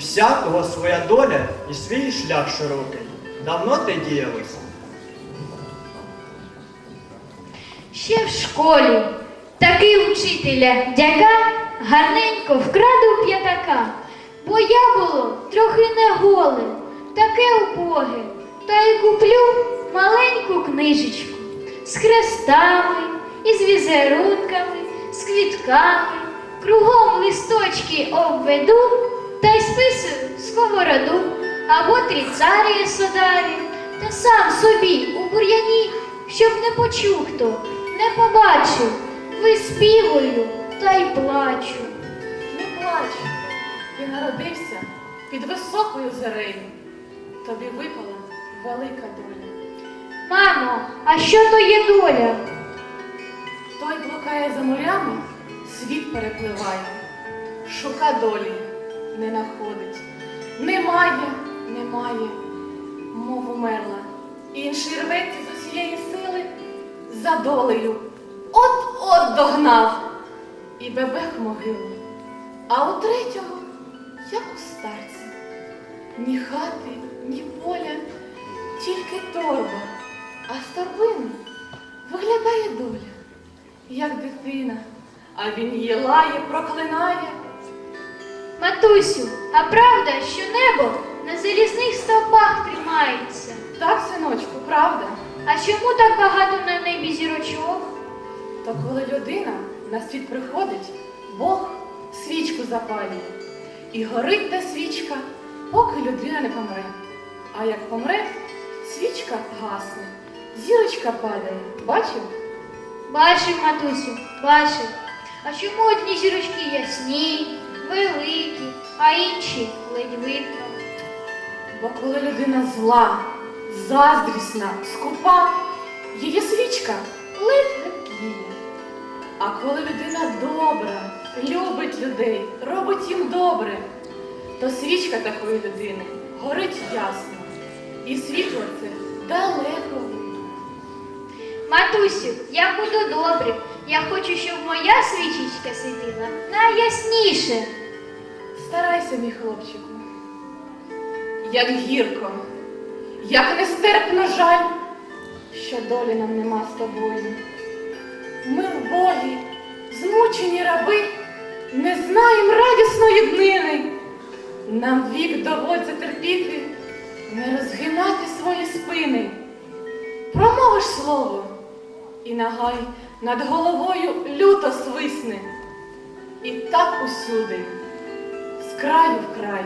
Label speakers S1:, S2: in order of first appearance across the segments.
S1: всякого своя доля і свій шлях широкий. Давно те діялось?
S2: Ще в школі такий вчителя дяка гарненько вкраду п'ятака, бо я було трохи не голе, таке убоге, та й куплю маленьку книжечку з хрестами, із візерунками, з квітками, кругом листочки обведу та й списую сковороду або тріцарія содарі, та сам собі у бур'яні, щоб не почув хто, не побачив, виспівую та й плачу.
S3: Не плач, ти народився під високою зерею. Тобі випала велика доля.
S2: Мамо, а що то є доля?
S3: Той блукає за морями, світ перепливає, шука долі, не находить. Немає, немає, мов умерла. Інший рветься з усієї сили за долею. От-от догнав і бебех могилу. А у третього, як у старця, ні хати, ні поля, тільки торба, а з торбини виглядає доля як дитина, а він її лає, проклинає.
S2: Матусю, а правда, що небо на залізних стовпах тримається?
S3: Так, синочку, правда.
S2: А чому так багато на небі зірочок?
S3: То коли людина на світ приходить, Бог свічку запалює. І горить та свічка, поки людина не помре. А як помре, свічка гасне, зірочка падає. Бачив?
S2: Бачив, матусю, бачив. А чому одні зірочки ясні, великі, а інші ледь видно?
S3: Бо коли людина зла, заздрісна, скупа, її свічка ледь тліє. А коли людина добра, любить людей, робить їм добре, то свічка такої людини горить ясно. І світло це далеко видно.
S2: Матусю, я буду добрим. Я хочу, щоб моя свічечка світила найясніше.
S3: Старайся, мій хлопчику. Як гірко, як нестерпно жаль, що долі нам нема з тобою. Ми в Богі, змучені раби, не знаємо радісної днини. Нам вік доводиться терпіти, не розгинати свої спини. Промовиш слово, і нагай над головою люто свисне. І так усюди, з краю в край,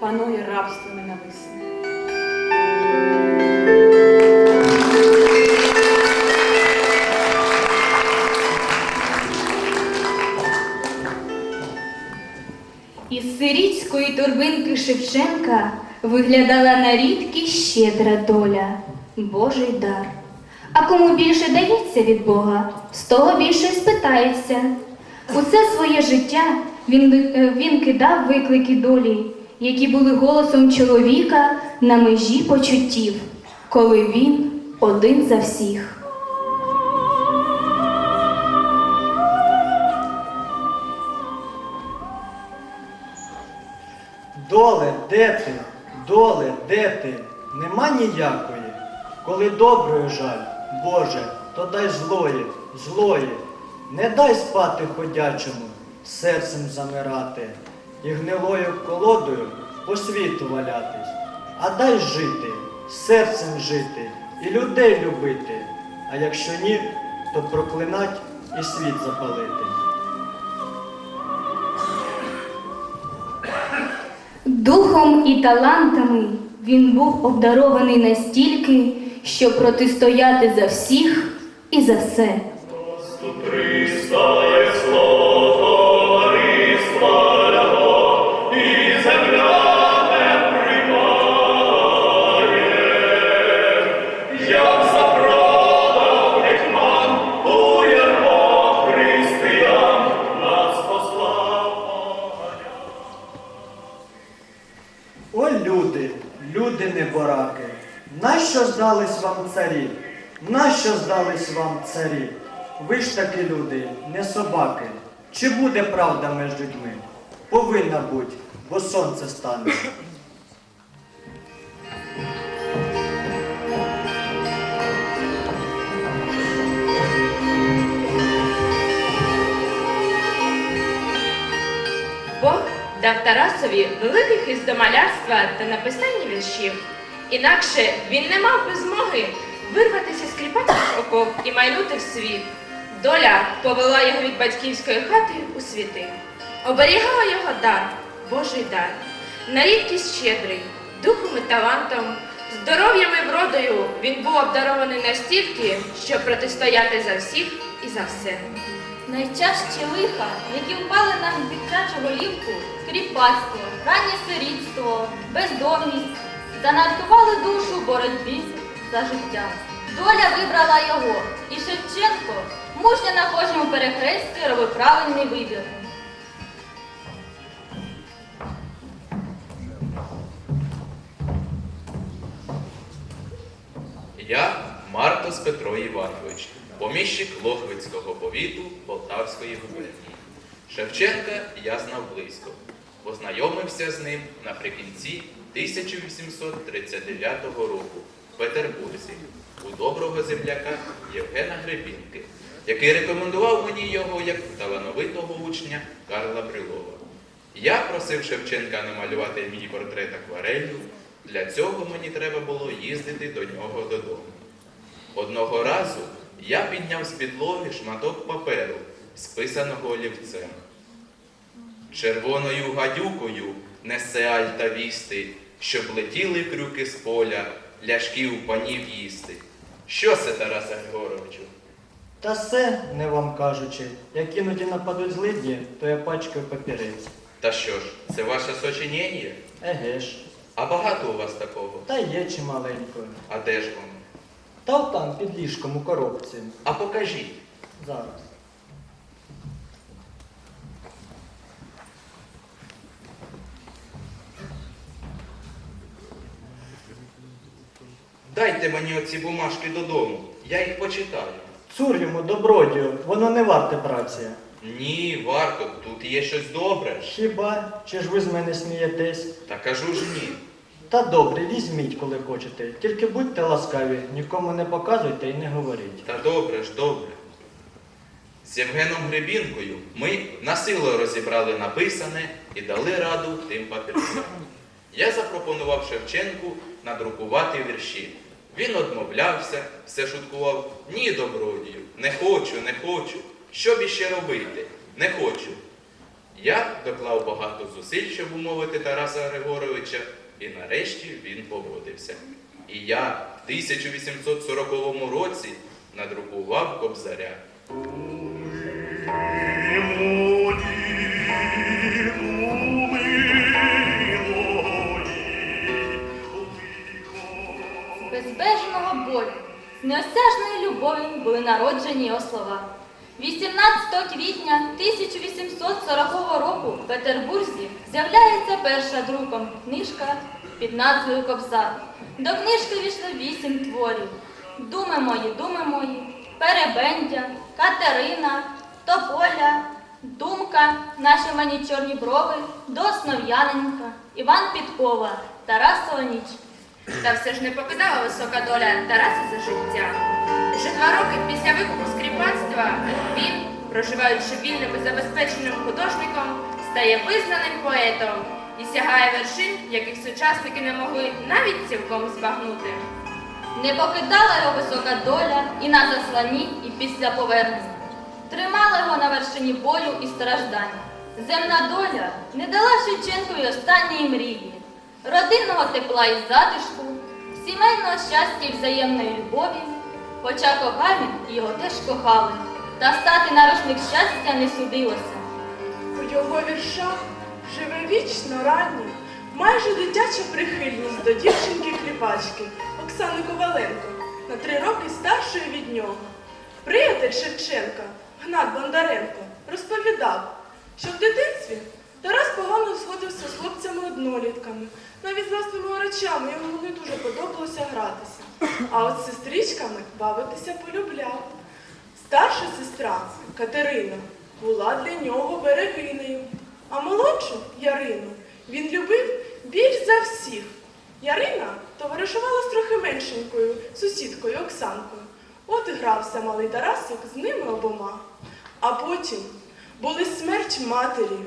S3: панує рабство ненависне.
S4: Із сирітської торбинки Шевченка виглядала на рідкість щедра доля, Божий дар. А кому більше дається від Бога, з того більше спитається. Усе своє життя він, е, він кидав виклики долі, які були голосом чоловіка на межі почуттів, коли він один за всіх.
S1: Доле, де ти? Доле, де ти? Нема ніякої. Коли доброї жаль, Боже, то дай злої, злої. Не дай спати ходячому, серцем замирати і гнилою колодою по світу валятись. А дай жити, серцем жити і людей любити. А якщо ні, то проклинать і світ запалити.
S4: Духом і талантами він був обдарований настільки, щоб протистояти за всіх і за все.
S1: Царі? Нащо здались вам царі? Ви ж таки люди, не собаки. Чи буде правда між людьми? Повинна бути, бо сонце стане.
S5: Бог дав Тарасові великий хист до малярства та написання віршів. Інакше він не мав би змоги вирватися з кріпацьких оков і майнути в світ. Доля повела його від батьківської хати у світи. Оберігала його дар, Божий дар, на рідкість щедрий, духом і талантом, здоров'ям і вродою він був обдарований настільки, щоб протистояти за всіх і за все.
S4: Найтяжчі лиха, які впали на дитячу голівку, кріпацтво, раннє сирітство, бездомність, занадтували душу боротьбі за життя. Доля вибрала його, і Шевченко мужньо на кожному перехресті робив правильний вибір.
S6: Я Мартос Петро Іванович, поміщик Лохвицького повіту Полтавської губернії. Шевченка я знав близько. Познайомився з ним наприкінці 1839 року в Петербурзі у доброго земляка Євгена Гребінки, який рекомендував мені його як талановитого учня Карла Брилова. Я просив Шевченка намалювати мій портрет акварелью. Для цього мені треба було їздити до нього додому. Одного разу я підняв з підлоги шматок паперу, списаного олівцем. Червоною гадюкою несе альта вісти, щоб летіли крюки з поля, ляшків панів їсти. Що це, Тарасе Григоровичу?
S1: Та все, не вам кажучи, як іноді нападуть злидні, то я пачкаю папірець.
S6: Та що ж, це ваше сочинення?
S1: Еге ж,
S6: А багато у вас такого?
S1: та є чималенько.
S6: А де ж воно?
S1: Та там під ліжком у коробці.
S6: А покажіть.
S1: Зараз.
S6: Дайте мені оці бумажки додому, я їх почитаю.
S1: Цур йому добродію, воно не варте праці.
S6: Ні, варто, тут є щось добре.
S1: Хіба? Чи ж ви з мене смієтесь?
S6: Та кажу ж ні.
S1: Та добре, візьміть, коли хочете. Тільки будьте ласкаві, нікому не показуйте і не говоріть.
S6: Та добре ж, добре. З Євгеном Гребінкою ми насилу розібрали написане і дали раду тим папірцям. Я запропонував Шевченку надрукувати вірші. Він одмовлявся, все шуткував. Ні, добродію, не хочу, не хочу. Що б іще робити? Не хочу. Я доклав багато зусиль, щоб умовити Тараса Григоровича, і нарешті він погодився. І я в 1840 році надрукував Кобзаря.
S4: З неосяжної любові були народжені його слова. 18 квітня 1840 року в Петербурзі з'являється перша друком книжка під назвою Кобзар. До книжки війшло вісім творів: Думи мої, думи мої, Перебендя, Катерина, Тополя, Думка, наші мені чорні брови, до Основ'яненка, Іван Підкова, Тарасова ніч.
S5: Та все ж не покидала висока доля Тараса за життя. Вже два роки після викупу з кріпацтва він, проживаючи вільним і забезпеченим художником, стає визнаним поетом і сягає вершин, яких сучасники не могли навіть цілком збагнути.
S4: Не покидала його висока доля і на засланні, і після повернення. Тримала його на вершині болю і страждань. Земна доля не дала Шевченкові останньої мрії, родинного тепла і затишку, сімейного щастя і взаємної любові. Хоча кохані його теж кохали, та стати нарушник щастя не судилося.
S3: У його віршах живе вічно ранній, майже дитяча прихильність до дівчинки-кліпачки Оксани Коваленко, на три роки старшої від нього. Приятель Шевченка, Гнат Бондаренко, розповідав, що в дитинстві Тарас погано сходився з хлопцями-однолітками. Навіть з власними орочами йому не дуже подобалося гратися. А от з сестричками бавитися полюбляв. Старша сестра Катерина була для нього берегинею, а молодшу Ярину
S7: він любив більш за всіх. Ярина товаришувала з трохи меншенькою сусідкою Оксанкою. От і грався малий Тарасик з ними обома. А потім були смерть матері,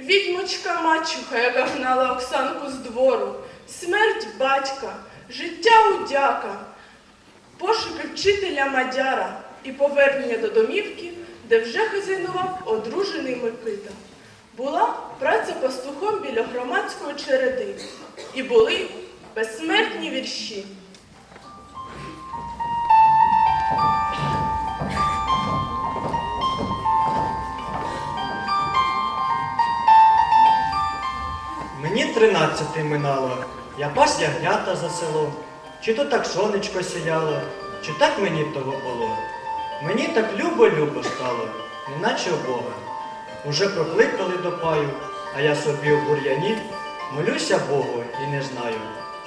S7: відьмочка мачуха, яка гнала Оксанку з двору, смерть батька, життя удяка, пошуки вчителя Мадяра і повернення до домівки, де вже хазяйнував одружений Микита. Була праця пастухом біля громадської череди, і були безсмертні вірші.
S1: Тринадцяти минало, я пас ягнята за село. Чи то так сонечко сіяло, чи так мені того було. Мені так любо-любо стало, неначе у Бога. Уже прокликали до паю, а я собі у бур'яні молюся Богу і не знаю,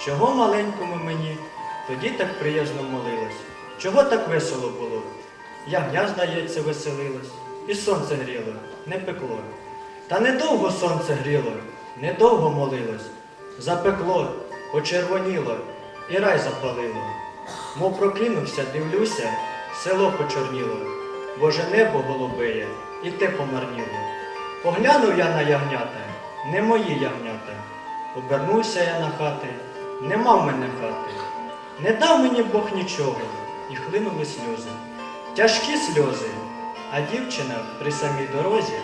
S1: чого маленькому мені тоді так приязно молилось, чого так весело було. Ягня, здається, веселилось, і сонце гріло, не пекло. Та недовго сонце гріло, недовго молилось, запекло, почервоніло і рай запалило. Мов прокинувся, дивлюся, село почорніло, Боже небо голубеє, і те помарніло. Поглянув я на ягнята, не мої ягнята. Обернувся я на хати, нема в мене хати. Не дав мені Бог нічого, і хлинули сльози. Тяжкі сльози, а дівчина при самій дорозі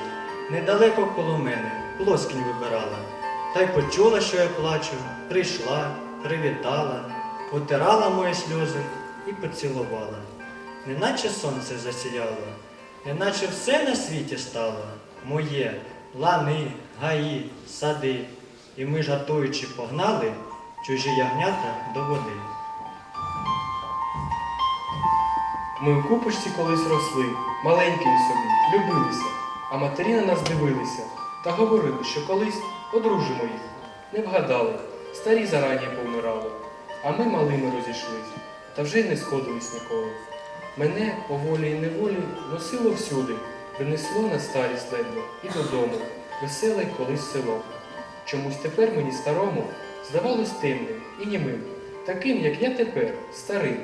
S1: недалеко коло мене плоскінь вибирала. Та й почула, що я плачу, прийшла, привітала, утирала мої сльози і поцілувала. Неначе сонце засіяло, неначе все на світі стало моє, лани, гаї, сади. І ми, жартуючи, погнали чужі ягнята до води.
S8: Ми у купочці колись росли, маленькі собі, любилися, а матері на нас дивилися та говорили, що колись одружимо їх. Не вгадали, старі зарані повмирали, а ми малими розійшлись, та вже й не сходились ніколи. Мене по волі і неволі носило всюди, принесло на старість ледве і додому, веселе колись село. Чомусь тепер мені старому здавалось темним і німим, таким, як я тепер, старим,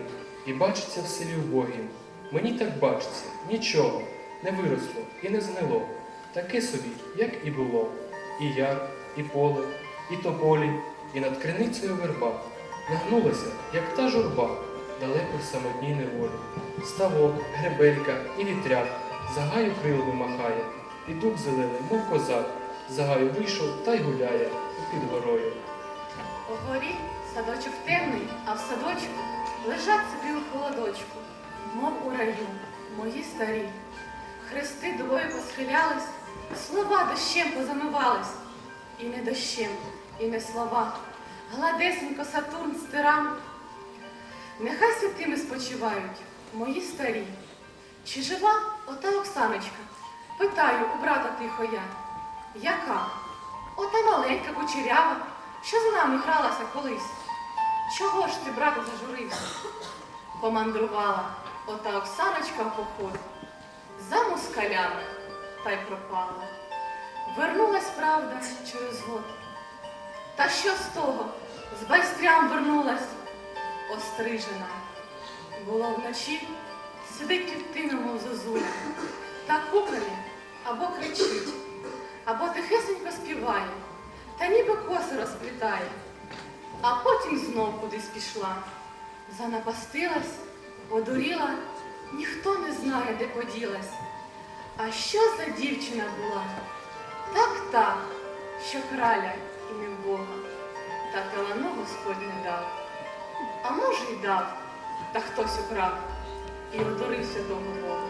S8: і бачиться в селі убогим. Мені так бачиться, нічого, не виросло і не знило, таке собі, як і було. І яр, і поле, і тополі, і над криницею верба. Нагнулася, як та журба, далеко в самотній неволі. Ставок, гребелька і вітряк за гаю крилами махає, і дуб зелений, мов козак, за гаю вийшов та й гуляє під горою.
S3: Угорі садочок темний, а в садочку лежать собі у холодочку, мов у раю, мої старі. Хрести двоє посхилялись, слова дощем позамивались. І не дощем, і не слова. Гладесенько Сатурн стирам. Нехай святими спочивають мої старі. Чи жива ота Оксаночка? Питаю у брата тихо я. Яка? Ота маленька кучерява, що з нами гралася колись. Чого ж ти, брате, зажурився? Помандрувала ота Оксаночка в поход за москалями та й пропала. Вернулась правда через год. Та що з того? З байстрям вернулась, острижена. Було вночі, сидить тівтина, мов зозуля, та кукає або кричить, або тихесенько співає, та ніби коси розплітає, а потім знов кудись пішла. Занапастилась, одуріла, ніхто не знає, де поділась. А що за дівчина була? Так так, що краля і не Бога, та талану Господь не дав. А може й дав, та хтось украв і одурився до Бога.